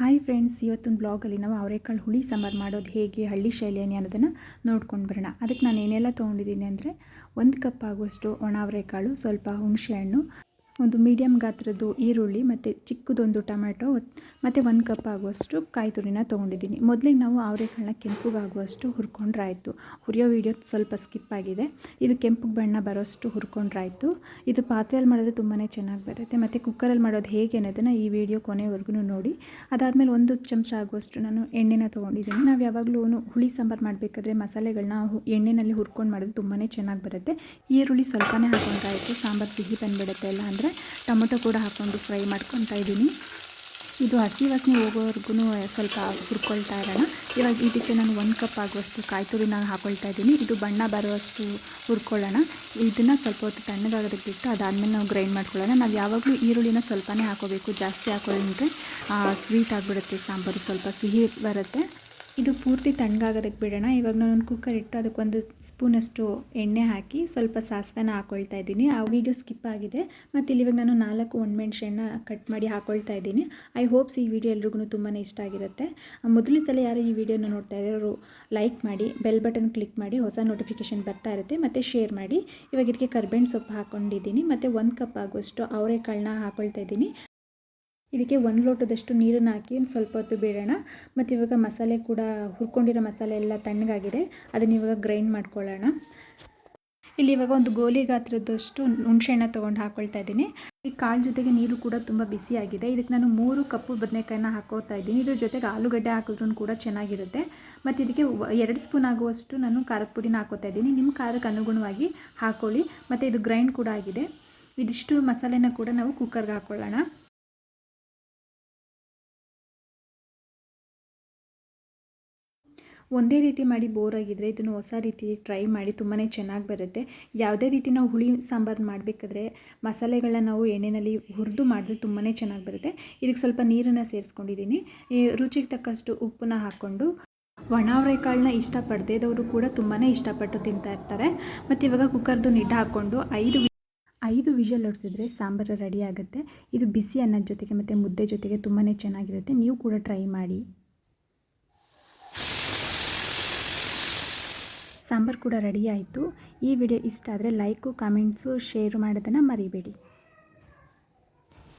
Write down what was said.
Hi friends ಇವತ್ತೊಂದು ಬ್ಲಾಗಲ್ಲಿ ನಾವು ಅವರೆಕಾಳು ಹುಳಿ ಸಾಂಬಾರು ಮಾಡೋದು ಹೇಗೆ, ಹಳ್ಳಿ ಶೈಲಿಯಲ್ಲಿ ಅನ್ನೋದನ್ನು ನೋಡ್ಕೊಂಡು ಬರೋಣ. ಅದಕ್ಕೆ ನಾನು ಏನೆಲ್ಲ ತೊಗೊಂಡಿದ್ದೀನಿ ಅಂದರೆ, ಒಂದು ಕಪ್ ಆಗುವಷ್ಟು ಒಣ ಅವರೆಕಾಳು, ಸ್ವಲ್ಪ ಹುಣಸೆಹಣ್ಣು ಒಂದು ಮೀಡಿಯಮ್ ಗಾತ್ರದ್ದು ಈರುಳ್ಳಿ ಮತ್ತು ಚಿಕ್ಕದೊಂದು ಟೊಮ್ಯಾಟೊ, ಮತ್ತು ಒಂದು ಕಪ್ ಆಗುವಷ್ಟು ಕಾಯಿ ತುರಿನ ತೊಗೊಂಡಿದ್ದೀನಿ. ಮೊದಲಿಗೆ ನಾವು ಅವರೆಕಾಳನ್ನ ಕೆಂಪುಗಾಗುವಷ್ಟು ಹುರ್ಕೊಂಡ್ರಾಯಿತು. ಹುರಿಯೋ ವೀಡಿಯೋ ಸ್ವಲ್ಪ ಸ್ಕಿಪ್ ಆಗಿದೆ. ಇದು ಕೆಂಪು ಬಣ್ಣ ಬರೋಷ್ಟು ಹುರ್ಕೊಂಡ್ರಾಯಿತು. ಇದು ಪಾತ್ರೆಯಲ್ಲಿ ಮಾಡೋದು ತುಂಬಾ ಚೆನ್ನಾಗಿ ಬರುತ್ತೆ. ಮತ್ತು ಕುಕ್ಕರಲ್ಲಿ ಮಾಡೋದು ಹೇಗೆ ಅನ್ನೋದನ್ನು ಈ ವಿಡಿಯೋ ಕೊನೆವರೆಗೂ ನೋಡಿ. ಅದಾದಮೇಲೆ ಒಂದು ಚಮಚ ಆಗುವಷ್ಟು ನಾನು ಎಣ್ಣೆನ ತೊಗೊಂಡಿದ್ದೀನಿ. ನಾವು ಯಾವಾಗಲೂ ಹುಳಿ ಸಾಂಬಾರು ಮಾಡಬೇಕಾದ್ರೆ ಮಸಾಲೆಗಳನ್ನ ಎಣ್ಣೆನಲ್ಲಿ ಹುರ್ಕೊಂಡು ಮಾಡೋದು ತುಂಬಾ ಚೆನ್ನಾಗಿ ಬರುತ್ತೆ. ಈರುಳ್ಳಿ ಸ್ವಲ್ಪನೇ ಹಾಕೊಂಡ್ರಾಯಿತು. ಸಾಂಬಾರು ಸಿಹಿ ಬಂದುಬಿಡುತ್ತೆ ಎಲ್ಲ ಅಂದರೆ. ಟೊಮೊಟೊ ಕೂಡ ಹಾಕ್ಕೊಂಡು ಫ್ರೈ ಮಾಡ್ಕೊತಾ ಇದ್ದೀನಿ. ಇದು ಹಸಿ ವಾಸನೆ ಹೋಗೋವರೆಗೂ ಸ್ವಲ್ಪ ಹುರ್ಕೊಳ್ತಾ ಇರೋಣ. ಇವಾಗ ಇದಕ್ಕೆ ನಾನು ಒಂದು ಕಪ್ ಆಗುವಷ್ಟು ಕಾಯಿ ತುರಿನ ಹಾಕೊಳ್ತಾ ಇದ್ದೀನಿ. ಇದು ಬಣ್ಣ ಬರುವಷ್ಟು ಹುರ್ಕೊಳ್ಳೋಣ. ಇದನ್ನು ಸ್ವಲ್ಪ ಹೊತ್ತು ತಣ್ಣಗಾಗೋದಕ್ಕೆ ಬಿಟ್ಟು ಅದಾದಮೇಲೆ ನಾವು ಗ್ರೈಂಡ್ ಮಾಡ್ಕೊಳ್ಳೋಣ. ನಾವು ಯಾವಾಗಲೂ ಈರುಳ್ಳಿನ ಸ್ವಲ್ಪನೇ ಹಾಕೋಬೇಕು. ಜಾಸ್ತಿ ಹಾಕೊಳ್ಳೋಂದ್ರೆ ಸ್ವೀಟ್ ಆಗಿಬಿಡುತ್ತೆ ಸಾಂಬಾರು. ಸ್ವಲ್ಪ ಸಿಹಿ ಬರುತ್ತೆ. ಇದು ಪೂರ್ತಿ ತಣ್ಣಗಾಗೋದಕ್ಕೆ ಬಿಡೋಣ. ಇವಾಗ ನಾನು ಕುಕ್ಕರ್ ಇಟ್ಟು ಅದಕ್ಕೊಂದು ಸ್ಪೂನಷ್ಟು ಎಣ್ಣೆ ಹಾಕಿ ಸ್ವಲ್ಪ ಸಾಸಿವೆನ ಹಾಕ್ಕೊಳ್ತಾ ಇದ್ದೀನಿ. ಆ ವಿಡಿಯೋ ಸ್ಕಿಪ್ ಆಗಿದೆ. ಮತ್ತು ಇಲ್ಲಿ ಇವಾಗ ನಾನು ನಾಲ್ಕು ಒಣಮೆಣ್ಸೆಣ್ಣ ಕಟ್ ಮಾಡಿ ಹಾಕ್ಕೊಳ್ತಾ ಇದ್ದೀನಿ. ಐ ಹೋಪ್ಸ್ ಈ ವಿಡಿಯೋ ಎಲ್ರಿಗೂ ತುಂಬಾ ಇಷ್ಟ ಆಗಿರುತ್ತೆ. ಮೊದಲನೇ ಸಲ ಯಾರು ಈ ವಿಡಿಯೋನ ನೋಡ್ತಾ ಇರೋರು ಲೈಕ್ ಮಾಡಿ ಬೆಲ್ ಬಟನ್ ಕ್ಲಿಕ್ ಮಾಡಿ, ಹೊಸ ನೋಟಿಫಿಕೇಷನ್ ಬರ್ತಾ ಇರುತ್ತೆ. ಮತ್ತು ಶೇರ್ ಮಾಡಿ. ಇವಾಗ ಇದಕ್ಕೆ ಕರ್ಬೇವಿನ ಸೊಪ್ಪು ಹಾಕ್ಕೊಂಡಿದ್ದೀನಿ ಮತ್ತು ಒಂದು ಕಪ್ ಆಗುವಷ್ಟು ಅವರೆಕಾಳನ್ನ ಹಾಕ್ಕೊಳ್ತಾ ಇದ್ದೀನಿ. ಇದಕ್ಕೆ ಒಂದು ಲೋಟದಷ್ಟು ನೀರನ್ನು ಹಾಕಿ ಸ್ವಲ್ಪ ಹೊತ್ತು ಬಿಡೋಣ. ಮತ್ತು ಇವಾಗ ಮಸಾಲೆ ಕೂಡ ಹುರ್ಕೊಂಡಿರೋ ಮಸಾಲೆ ಎಲ್ಲ ತಣ್ಣಗಾಗಿದೆ. ಅದನ್ನು ಇವಾಗ ಗ್ರೈಂಡ್ ಮಾಡ್ಕೊಳ್ಳೋಣ. ಇಲ್ಲಿ ಇವಾಗ ಒಂದು ಗೋಲಿ ಗಾತ್ರದಷ್ಟು ಹುಣಸೆಹಣ್ಣ ತೊಗೊಂಡು ಹಾಕ್ಕೊಳ್ತಾ ಇದ್ದೀನಿ. ಈ ಕಾಳು ಜೊತೆಗೆ ನೀರು ಕೂಡ ತುಂಬ ಬಿಸಿಯಾಗಿದೆ ಇದಕ್ಕೆ ನಾನು ಮೂರು ಕಪ್ಪು ಬದನೆಕಾಯಿನ ಹಾಕೋತಾ ಇದ್ದೀನಿ. ಇದ್ರ ಜೊತೆಗೆ ಆಲೂಗಡ್ಡೆ ಹಾಕಿದ್ರೂ ಕೂಡ ಚೆನ್ನಾಗಿರುತ್ತೆ. ಮತ್ತು ಇದಕ್ಕೆ ಎರಡು ಸ್ಪೂನ್ ಆಗುವಷ್ಟು ನಾನು ಖಾರದ ಪುಡಿನ ಹಾಕೋತಾ ಇದ್ದೀನಿ. ನಿಮ್ಮ ಖಾರಕ್ಕೆ ಅನುಗುಣವಾಗಿ ಹಾಕೊಳ್ಳಿ. ಮತ್ತು ಇದು ಗ್ರೈಂಡ್ ಕೂಡ ಆಗಿದೆ. ಇದಿಷ್ಟು ಮಸಾಲೆನ ಕೂಡ ನಾವು ಕುಕ್ಕರ್ಗೆ ಹಾಕ್ಕೊಳ್ಳೋಣ ಒಂದೇ ರೀತಿ ಮಾಡಿ ಬೋರ್ ಆಗಿದ್ದರೆ ಇದನ್ನು ಹೊಸ ರೀತಿ ಟ್ರೈ ಮಾಡಿ ತುಂಬಾ ಚೆನ್ನಾಗಿ ಬರುತ್ತೆ. ಯಾವುದೇ ರೀತಿ ನಾವು ಹುಳಿ ಸಾಂಬಾರು ಮಾಡಬೇಕಾದ್ರೆ ಮಸಾಲೆಗಳನ್ನ ನಾವು ಎಣ್ಣೆಯಲ್ಲಿ ಹುರಿದು ಮಾಡಿದ್ರೆ ತುಂಬಾ ಚೆನ್ನಾಗಿ ಬರುತ್ತೆ. ಇದಕ್ಕೆ ಸ್ವಲ್ಪ ನೀರನ್ನು ಸೇರಿಸ್ಕೊಂಡಿದ್ದೀನಿ. ರುಚಿಗೆ ತಕ್ಕಷ್ಟು ಉಪ್ಪನ್ನ ಹಾಕ್ಕೊಂಡು ಒಣ ಅವರೆಕಾಳನ್ನ ಇಷ್ಟಪಡದೇದವರು ಕೂಡ ತುಂಬಾ ಇಷ್ಟಪಟ್ಟು ತಿಂತಾ ಇರ್ತಾರೆ. ಮತ್ತು ಇವಾಗ ಕುಕ್ಕರ್ದು ನಿಡ್ಡ ಹಾಕ್ಕೊಂಡು ಐದು ಐದು ವಿಷಲ್ ಹೊಡ್ಸಿದ್ರೆ ಸಾಂಬಾರು ರೆಡಿ ಆಗುತ್ತೆ. ಇದು ಬಿಸಿ ಅನ್ನದ ಜೊತೆಗೆ ಮತ್ತು ಮುದ್ದೆ ಜೊತೆಗೆ ತುಂಬಾ ಚೆನ್ನಾಗಿರುತ್ತೆ. ನೀವು ಕೂಡ ಟ್ರೈ ಮಾಡಿ. ಸಾಂಬಾರು ಕೂಡ ರೆಡಿ ಆಯಿತು. ಈ ವಿಡಿಯೋ ಇಷ್ಟ ಆದರೆ ಲೈಕು ಕಾಮೆಂಟ್ಸು ಶೇರ್ ಮಾಡೋದನ್ನು ಮರಿಬೇಡಿ.